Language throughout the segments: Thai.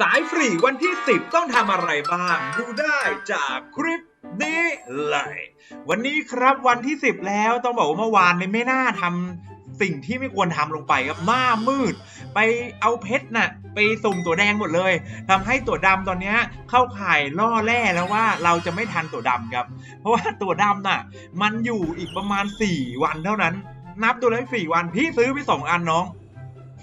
สายฟรีวันที่ 10 ต้องทำอะไรบ้าง ดูได้จากคลิปนี้เลยวันนี้ครับวันที่ 10 แล้วต้องบอกว่าเมื่อวานเนี่ยไม่น่าทำสิ่งที่ไม่ควรทำลงไปครับหน้ามืด ไปเอาเพชรน่ะไปสุ่มตัวแดงหมดเลยทำให้ตัวดำตอนนี้เข้าข่ายล่อแร่แล้วว่าเราจะไม่ทันตัวดำครับ เพราะว่าตัวดำน่ะ มันอยู่อีกประมาณ 4 วันเท่านั้น นับดูเลย4วันพี่ซื้อไป2อันน้อง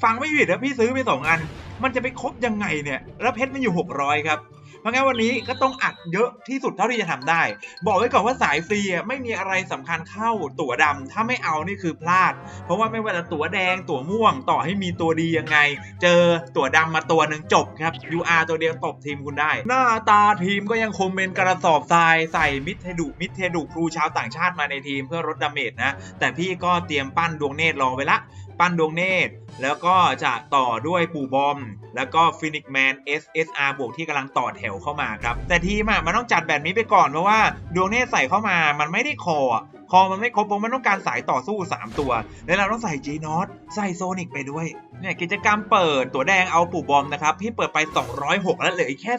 ฟังไม่ผิดนะพี่ซื้อไป2อัน มันจะไปครบยังไงเนี่ย แล้วเพชรมันอยู่ 600 ครับ เพราะงั้นวันนี้ก็ต้องอัดเยอะที่สุดเท่าที่จะทำได้ บอกไว้ก่อนว่าสายฟรีอะไม่มีอะไรสำคัญเข้าตั๋วดำถ้าไม่เอานี่คือพลาด เพราะว่าไม่ว่าจะตั๋วแดงตั๋วม่วง ต่อให้มีตัวดียังไง เจอตั๋วดำมาตัวหนึ่งจบครับ UR ตัวเดียวตบทีมคุณได้ หน้าตาทีมก็ยังคงเป็นกระสอบทรายใส่มิดเทดุมิดเทดุครูชาวต่างชาติมาในทีมเพื่อลดดาเมจนะแต่พี่ก็เตรียมปั้นดวงเนตรรอไว้ละปั้นดวงเนตร แล้วก็จะต่อด้วยปู่บอม แล้วก็ฟินิกแมน SSR บวกที่กำลังต่อแถวเข้ามาครับ แต่ทีมอะมันต้องจัดแบบนี้ไปก่อนเพราะว่าดวงเนตรใส่เข้ามามันไม่ได้คอคอมันไม่ครบเพราะมันต้องการสายต่อสู้ 3 ตัว แล้วเราต้องใส่จีนอตใส่โซนิกไปด้วย เนี่ยกิจกรรมเปิดตัวแดงเอาปู่บอมนะครับพี่เปิดไป 206 แล้วเหลืออีกแค่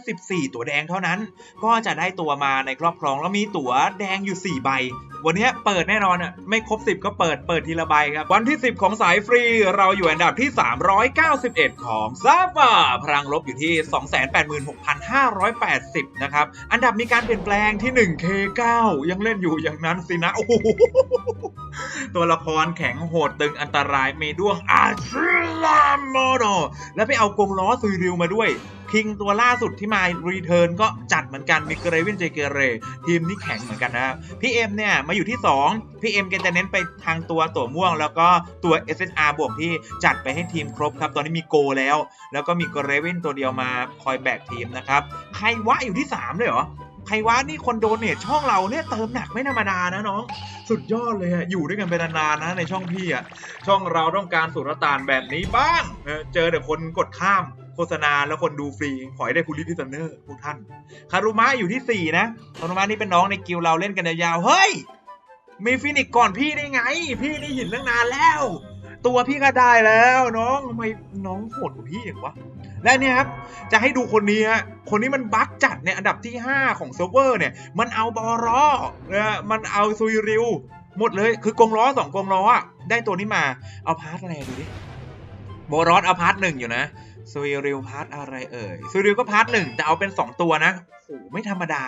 14 ตัวแดงเท่านั้น ก็จะได้ตัวมาในครอบครองแล้วมีตัวแดงอยู่ 4 ใบ วันนี้เปิดแน่นอนอะไม่ครบ 10 ก็เปิดเปิดทีละใบครับ วันที่ 10 ของสายฟรีเราอยู่อันดับที่ 391 ของซาฟาพลังลบอยู่ที่ 286,580 นะครับ อันดับมีการเปลี่ยนแปลงที่ 1K9 ยังเล่นอยู่อย่างนั้นสินะ โอ้โหตัวละครแข็งโหดตึงอันตรายเมด้วงอาชิลามโมโดแล้วไปเอากงล้อซุยริวมาด้วย คิงตัวล่าสุดที่มารีเทิร์นก็จัดเหมือนกันมีเกรวินเจเกเร ทีมนี้แข็งเหมือนกันนะครับพี่เอ็มเนี่ยมาอยู่ที่ 2 พี่เอ็มแกจะเน้นไปทางตัวตัวม่วง แล้วก็ตัว SSR บวกที่จัดไปให้ทีมครบครับ ตอนนี้มีโกแล้ว แล้วก็มีเกรวินตัวเดียวมาคอยแบกทีมนะครับ ใครวะอยู่ที่ 3 เลยเหรอ ใครวะนี่คนโดเนทช่องเราเนี่ยเติมหนักไม่ธรรมดานะน้อง สุดยอดเลยอะอยู่ด้วยกันเป็นนานๆนะในช่องพี่อะช่องเราต้องการสุรตานแบบนี้บ้างเออเจอแต่คนกดข้ามโฆษณาแล้วคนดูฟรี ขอให้ได้พูลิพิซันเนอร์ทุกท่าน คารุมะอยู่ที่ 4 นะคารุมะนี่เป็นน้องในกิลเราเล่นกันยาวเฮ้ย มีฟินิกก่อนพี่ได้ไง พี่นี่หินตั้งนานแล้ว ตัวพี่ก็ได้แล้วน้องทำไมน้องโหดกว่าพี่อย่างวะ และเนี่ยครับจะให้ดูคนนี้ฮะคนนี้มันบั๊กจัดในอันดับที่ 5 ของเซิร์ฟเวอร์เนี่ย มันเอาบอรอนะมันเอาซุยริว หมดเลยคือกงล้อสองกงล้ออะได้ตัวนี้มาเอาพาร์ทอะไรดูดิบอรอสเอาพาร์ทหนึ่งอยู่นะซุยริวพาร์ทอะไรเอ่ยซุยริวก็พาร์ทหนึ่งแต่เอาเป็น 2 ตัวนะโหไม่ธรรมดา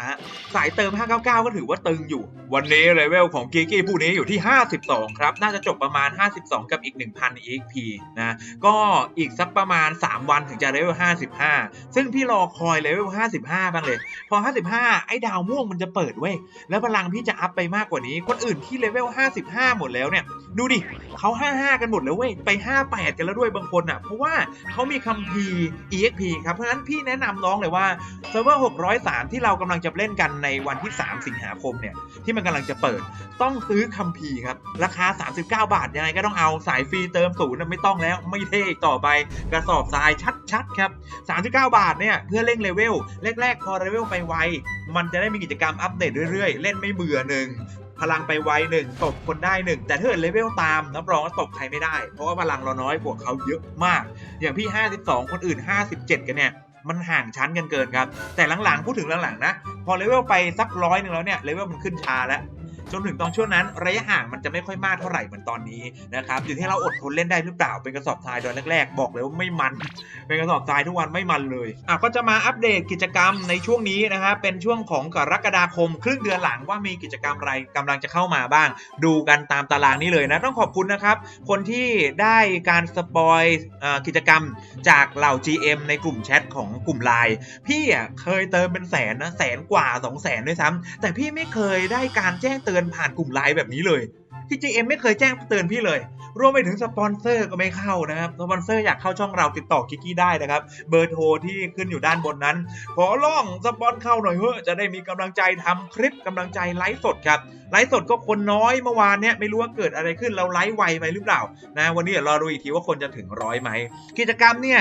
สายเติม 599 ก็ถือว่าตึงอยู่ วันนี้เลเวลของกีกี้ผู้นี้อยู่ที่ 52 ครับ น่าจะจบประมาณ 52 กับอีก 1,000 EXP นะ ก็อีกสักประมาณ 3 วันถึงจะเลเวล 55 ซึ่งพี่รอคอยเลเวล 55 บ้างเลย พอ 55 ไอ้ดาวม่วงมันจะเปิดเว้ย แล้วพลังพี่จะอัพไปมากกว่านี้ คนอื่นที่เลเวล 55 หมดแล้วเนี่ย ดูดิเขา 55 กันหมดแล้วเว้ย ไป 58 กันแล้วด้วยบางคนอะ เพราะว่าเขามีคัมภีร์ EXP ครับ เพราะฉะนั้นพี่แนะนำน้องเลยว่าเซิร์ฟเวอร์603ที่เรากำลังจะเล่นกันในวันที่ 3 สิงหาคมเนี่ยที่มันกำลังจะเปิดต้องซื้อคัมภีร์ครับ ราคา 39 บาทยังไงก็ต้องเอาสายฟรีเติมศูนย์ไม่ต้องแล้วไม่เท่ต่อไปกระสอบทรายชัดๆครับ 39 บาทเนี่ยเพื่อเร่งเลเวลแรกๆ พอเลเวลไปไว มันจะได้มีกิจกรรมอัปเดตเรื่อยๆ เล่นไม่เบื่อหนึ่งพลังไปไวหนึ่งตบคนได้หนึ่งแต่ถ้าเกิดเลเวลตามรับรองว่าตบใครไม่ได้ เพราะว่าพลังเราน้อยกว่าเขาเยอะมาก อย่างพี่ 52 คนอื่น 57 กันเนี่ย มันห่างชั้นกันเกินครับ แต่หลังๆพูดถึงหลังๆนะ พอเลเวลไปสักร้อยหนึ่งแล้วเนี่ยเลเวลมันขึ้นช้าแล้ว จนถึงตอนช่วงนั้นระยะห่างมันจะไม่ค่อยมากเท่าไหร่เหมือนตอนนี้นะครับอยู่ที่เราอดทนเล่นได้หรือเปล่าเป็นกระสอบทรายตอนแรกๆ บอกเลยว่าไม่มัน เป็นกระสอบทรายทุกวันไม่มันเลยอะก็จะมาอัปเดตกิจกรรมในช่วงนี้นะฮะเป็นช่วงของกรกฎาคม ครึ่งเดือนหลังว่ามีกิจกรรมอะไรกำลังจะเข้ามาบ้าง ดูกันตามตารางนี้เลยนะต้องขอบคุณนะครับ คนที่ได้การสปอยอกิจกรรมจากเหล่า GM ในกลุ่มแชทของกลุ่มไลน์พี่เคยเติมเป็นแสนนะแสนกว่า2 0 0แสนด้วยซ้ำแต่พี่ไม่เคยได้การแจ้งเตือนผ่านกลุ่มไลน์แบบนี้เลย ที่ GM ไม่เคยแจ้งเตือนพี่เลย รวมไปถึงสปอนเซอร์ก็ไม่เข้านะครับ สปอนเซอร์อยากเข้าช่องเราติดต่อกิกกี้ได้นะครับ เบอร์โทรที่ขึ้นอยู่ด้านบนนั้น ขอร้องสปอนเข้าหน่อยเถอจะได้มีกำลังใจทำคลิปกำลังใจไลฟ์สดครับ ไลฟ์สดก็คนน้อยเมื่อวานเนี้ยไม่รู้ว่าเกิดอะไรขึ้นเราไลฟ์ไวไปหรือเปล่านะวันนี้เดี๋ยวรอดูอีกทีว่าคนจะถึงร้อยไหม กิจกรรมเนี่ย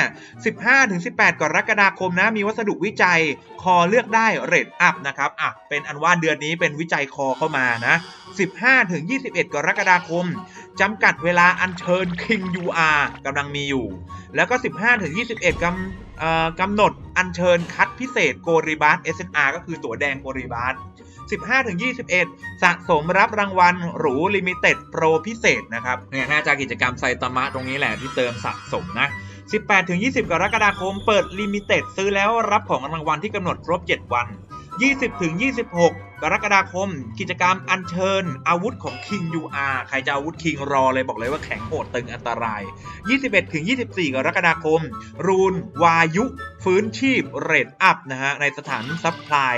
15-18 กรกฎาคมนะมีวัสดุวิจัยคอเลือกได้เรทอัพนะครับอะเป็นอันว่าเดือนนี้เป็นวิจัยคอเข้ามานะ 15-21กรกฎาคม จำกัดเวลาอัญเชิญ King UR กำลังมีอยู่ แล้วก็ 15-21กำกำหนดอัญเชิญคัดพิเศษโกริบัส SNR ก็คือตั๋วแดงโกริบัส15-21 สะสมรับรางวัลหรูลิมิเต็ดโปรพิเศษนะครับเนี่ยน่าจะกิจกรรมไซตามะตรงนี้แหละที่เติมสะสมนะ18-20 กรกฎาคม เปิดลิมิเต็ดซื้อแล้วรับของรางวัลที่กำหนดครบ 7 วัน 20-26 กรกฎาคม กิจกรรมอัญเชิญ อาวุธของ King UR ใครจะอาวุธ King รอเลยบอกเลยว่าแข็งโหดตึงอันตราย 21-24 กรกฎาคม รูน วายุ ฟื้นชีพเรทอัพนะฮะ ในสถานซัพพลาย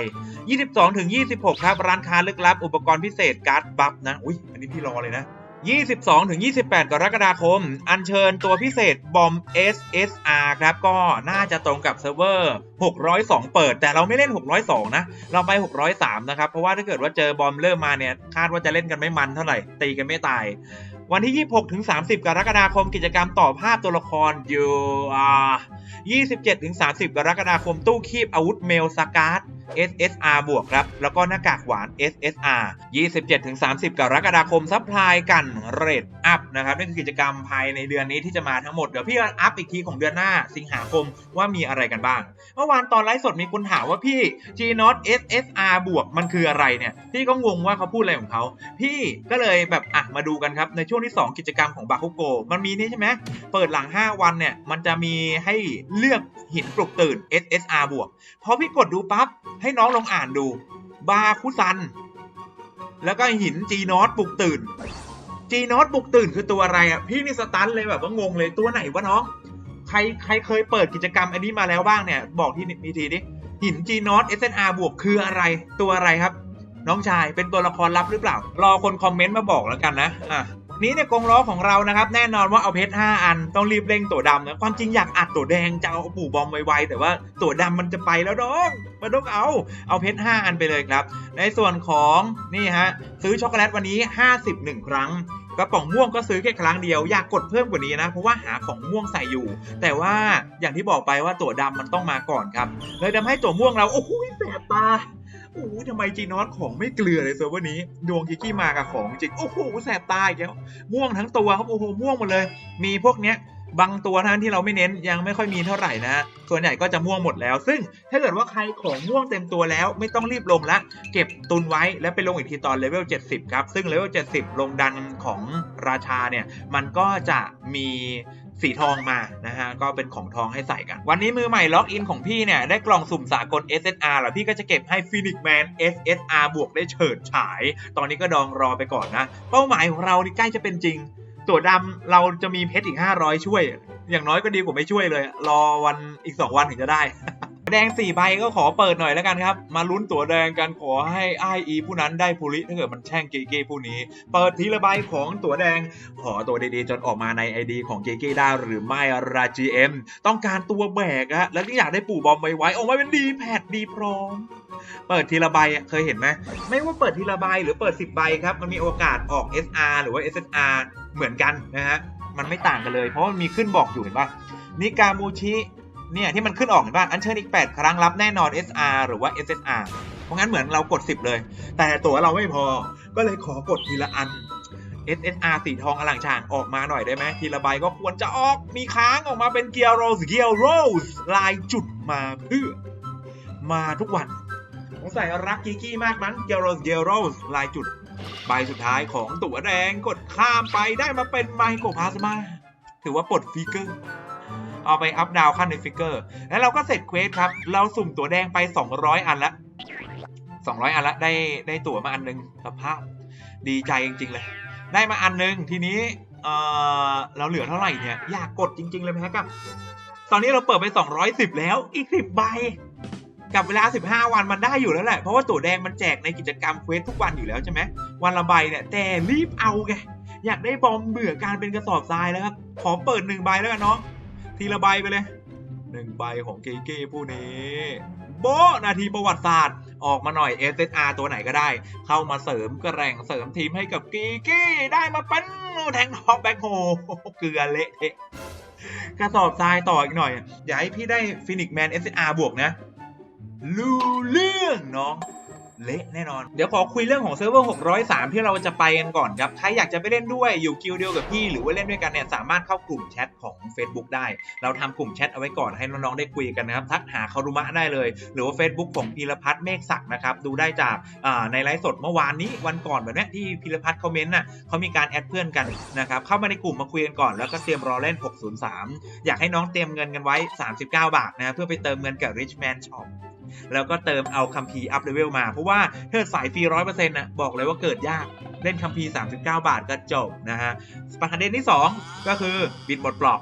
22-26 ครับ ร้านค้าลึกลับ อุปกรณ์พิเศษการ์ดบัฟนะ อุ้ยอันนี้พี่รอเลยนะ 22-28 กรกฎาคม อัญเชิญตัวพิเศษบอม SSR ครับ ก็น่าจะตรงกับเซิร์ฟเวอร์ 602 เปิด แต่เราไม่เล่น 602 นะ เราไป 603 นะครับ เพราะว่าถ้าเกิดว่าเจอบอมเริ่มมาเนี่ย คาดว่าจะเล่นกันไม่มันเท่าไหร่ ตีกันไม่ตาย วันที่ 26ถึง30 กรกฎาคม กิจกรรมต่อภาพตัวละคร UR 27ถึง30 กรกฎาคมตู้คีบอาวุธเมลสการ์ด SSR บวกครับ แล้วก็หน้ากากหวาน SSR 27ถึง30 กรกฎาคมซัพพลายกันเรทอัพนะครับนี่คือกิจกรรมภายในเดือนนี้ที่จะมาทั้งหมด เดี๋ยวพี่อัพอีกทีของเดือนหน้าสิงหาคมว่ามีอะไรกันบ้าง เมื่อวานตอนไลฟ์สดมีคนถามว่าพี่ G Not SSR บวกมันคืออะไรเนี่ย พี่ก็งงว่าเขาพูดอะไรของเขา พี่ก็เลยแบบอะมาดูกันครับ ในช่วงที่ 2 กิจกรรมของบาคุโก มันมีนี่ใช่ไหม เปิดหลัง 5 วันเนี่ย มันจะมีให้เลือกหินปลุกตื่น SSR บวก พอพี่กดดูปั๊บ ให้น้องลองอ่านดู บาคุซัน แล้วก็หิน G Not ปลุกตื่น G Not ปลุกตื่นคือตัวอะไรอะ พี่นี่สตันเลยแบบว่างงเลยตัวไหนวะน้อง ใครใครเคยเปิดกิจกรรมอันนี้มาแล้วบ้างเนี่ย บอกที่มีทีดิหินจีนอสเอสเอ็นอาร์บวกคืออะไรตัวอะไรครับ น้องชายเป็นตัวละครลับหรือเปล่า รอคนคอมเมนต์มาบอกแล้วกันนะอะ นี้เนี่ยกรงล้อของเรานะครับแน่นอนว่าเอาเพชร5อันต้องรีบเร่งตัวดำนะความจริงอยากอัดตัวแดงจะเอาปู่บอมไวๆแต่ว่าตัวดำมันจะไปแล้วน้องมันต้องเอาเอาเพชร5อันไปเลยครับ ในส่วนของนี่ฮะซื้อช็อกโกแลตวันนี้ 51 ครั้งกระป๋องม่วงก็ซื้อแค่ครั้งเดียวอยากกดเพิ่มกว่านี้นะเพราะว่าหาของม่วงใส่อยู่ แต่ว่าอย่างที่บอกไปว่าตัวดำมันต้องมาก่อนครับเลยทำให้ตัวม่วงเราโอ้โหแสบตา โอ้ทำไมจีนอสของไม่เกลือเลยเซิร์ฟเวอร์นี้ ดวงกิกกี้มากับของจริง โอ้โหแสบตาอีกแล้วม่วงทั้งตัวครับโอ้โหม่วงหมดเลย มีพวกเนี้ยบางตัวท่านั้นที่เราไม่เน้นยังไม่ค่อยมีเท่าไหร่นะส่วนใหญ่ก็จะม่วงหมดแล้ว ซึ่งถ้าเกิดว่าใครของม่วงเต็มตัวแล้วไม่ต้องรีบลงละเก็บตุนไว้แล้วไปลงอีกทีตอนเลเวล 70 ครับ ซึ่งเลเวล 70 ลงดันของราชาเนี่ย มันก็จะมี สีทองมานะฮะก็เป็นของทองให้ใส่กัน วันนี้มือใหม่ล็อกอินของพี่เนี่ย ได้กล่องสุ่มสากล SSR แล้วพี่ก็จะเก็บให้ Phoenix Man SSR บวกได้เฉิดฉาย ตอนนี้ก็ดองรอไปก่อนนะ เป้าหมายของเรานี่ใกล้จะเป็นจริง ตัวดำเราจะมีเพชรอีก 500 ช่วย อย่างน้อยก็ดีกว่าไม่ช่วยเลย รอวันอีก 2 วันถึงจะได้ แดง4ใบก็ขอเปิดหน่อยแล้วกันครับ มาลุ้นตัวแดงกันขอให้ไออีผู้นั้นได้ภูริถ้าเกิดมันแช่งเกเก้ผู้นี้ เปิดทีละใบของตัวแดง ขอตัวดีๆ จนออกมาใน ID ของเกเก้ได้หรือไม่ราจีเอ็มต้องการตัวแบกอะแล้วก็อยากได้ปู่บอมไว้ๆออกมาเป็นดีแพดดีพร้อม เปิดทีละใบเคยเห็นไหมไม่ว่าเปิดทีละใบหรือเปิด 10ใบครับมันมีโอกาสออก SR หรือว่า SSR เหมือนกันนะฮะมันไม่ต่างกันเลย เพราะมันมีขึ้นบอกอยู่เห็นปะนิกามูชิ เนี่ยที่มันขึ้นออกเห็นปะอันเชิญอีก 8 ครั้งรับแน่นอน SR หรือว่า SSR เพราะงั้นเหมือนเรากด 10 เลย แต่ตัวเราไม่พอก็เลยขอกดทีละอัน SSR สีทองอลังฉางออกมาหน่อยได้ไหมทีละใบก็ควรจะออกมีค้างออกมาเป็นเกียร์โรสเกียร์โรสลายจุดมาเพื่อ มาทุกวันสงสัยรักกิกกี้มากมั้งเกลโรสเกลโรสลายจุด ใบสุดท้ายของตัวแดงกดข้ามไปได้มาเป็นไมโครพาสมาถือว่าปลดฟิกเกอร์ เอาไปอัพดาวขั้นในฟิกเกอร์ แล้วเราก็เสร็จเควสครับ เราสุ่มตัวแดงไป 200 อันละ 200 อันละได้ได้ตั๋วมาอันหนึงสภาพดีใจจริง ๆ เลย ได้มาอันหนึงทีนี้เออเราเหลือเท่าไหร่เนี่ย อยากกดจริง ๆ เลยไหมครับ ตอนนี้เราเปิดไป 210 แล้วอีก 10 ใบกับเวลา 15 วันมันได้อยู่แล้วแหละ เพราะว่าตั๋วแดงมันแจกในกิจกรรมเควสทุกวันอยู่แล้วใช่ไหม วันละใบเนี่ย แต่รีบเอาไง อยากได้บอมเบื่อการเป็นกระสอบทรายแล้วครับ ขอเปิดหนึ่งใบแล้วกันเนาะ ทีละใบไปเลยหนึ่งใบของเกเก้ผู้นี้โบนาทีประวัติศาสตร์ ออกมาหน่อย SSR ตัวไหนก็ได้ เข้ามาเสริมกระแรงเสริมทีมให้กับกีกี้ได้มาเป็นแทงท็อปแบ็คโฮเกลือเละเทะกระสอบทรายต่ออีกหน่อย อย่าให้พี่ได้ฟินิกแมน SSR บวกนะรู้เรื่องน้อง เละแน่นอน เดี๋ยวขอคุยเรื่องของเซิร์ฟเวอร์ 603 ที่เราจะไปกันก่อนครับ ใครอยากจะไปเล่นด้วยอยู่กิลเดียวกับพี่ หรือว่าเล่นด้วยกันเนี่ยสามารถเข้ากลุ่มแชทของ Facebook ได้ เราทำกลุ่มแชทเอาไว้ก่อนให้น้องๆได้คุยกันนะครับ ทักหาคารุมะได้เลย หรือว่า Facebook ของพีรพัฒน์เมฆศักดิ์นะครับ ดูได้จากในไลฟ์สดเมื่อวานนี้วันก่อนแบบนี้ที่พีรพัฒน์คอมเมนต์น่ะเขามีการแอดเพื่อนกันนะครับ เข้ามาในกลุ่มมาคุยกันก่อนแล้วก็เตรียมรอเล่น 603 อยากให้น้องเตรียมเงินกันไว้ 39 บาทนะเพื่อไปเติมเงินกับ Richman Shop แล้วก็เติมเอาคัมภีร์อัพเลเวลมา เพราะว่าถ้าสายฟรีร้อยเปอร์เซ็นต์นะบอกเลยว่าเกิดยากเล่นคัมภีร์39 บาทก็จบนะฮะประเด็นที่ 2 ก็คือบิดหมดปลอก